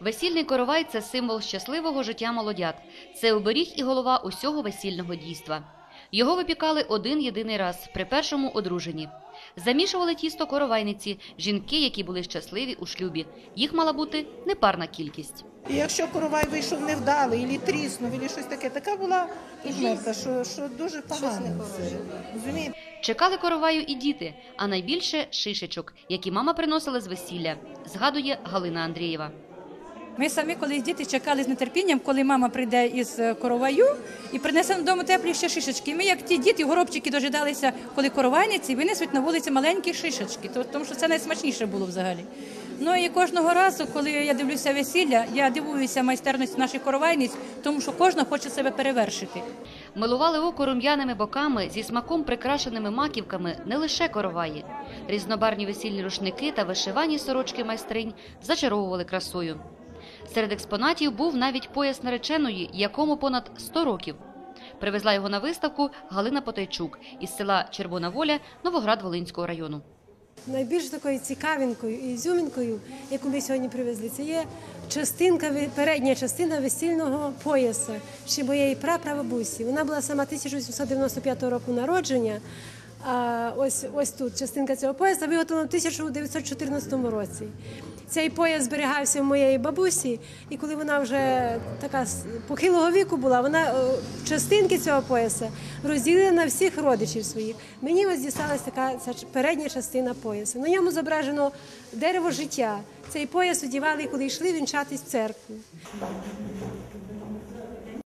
Весільний коровай це символ щасливого життя молодят. Це оберіг і голова усього весільного дійства. Його випікали один єдиний раз при першому одруженні. Замішували тісто коровайниці, жінки, які були щасливі у шлюбі. Їх мала бути непарна кількість. І якщо коровай вийшов невдалий, і тріснув, і щось таке, така була жертва, що, що дуже погано. Розумієте? Чекали короваю і діти, а найбільше шишечок, які мама приносила з весілля, згадує Галина Андрієва. Ми самі колись діти чекали з нетерпінням, коли мама прийде із е, короваю і принесе додому теплі ще шишечки. Ми, як ті діти, горобчики дожидалися, коли коровайниці винесуть на вулиці маленькі шишечки, то- тому що це найсмачніше було взагалі. Ну і кожного разу, коли я дивлюся весілля, я дивуюся майстерності наших коровайниць, тому що кожна хоче себе перевершити. Милували око рум'яними боками зі смаком прикрашеними маківками не лише короваї. Різнобарні весільні рушники та вишивані сорочки майстринь зачаровували красою. Серед експонатів був навіть пояс нареченої, якому понад 100 років. Привезла його на виставку Галина Потайчук із села Червона Воля Новоград Волинського району. Найбільш такою цікавинкою і ізюмінкою, яку ми сьогодні привезли, це є частинка, передня частина весільного пояса ще моєї прапрабабусі. Вона була сама 1895 року народження. А ось ось тут частинка цього пояса виготовлена в 1914 році. Цей пояс зберігався в моєї бабусі, і коли вона вже така похилого віку була, вона е, частинки цього пояса розділила на всіх родичів своїх. Мені ось дісталася така ця передня частина пояса. На ньому зображено дерево життя. Цей пояс одягали, коли йшли вінчатись в церкву.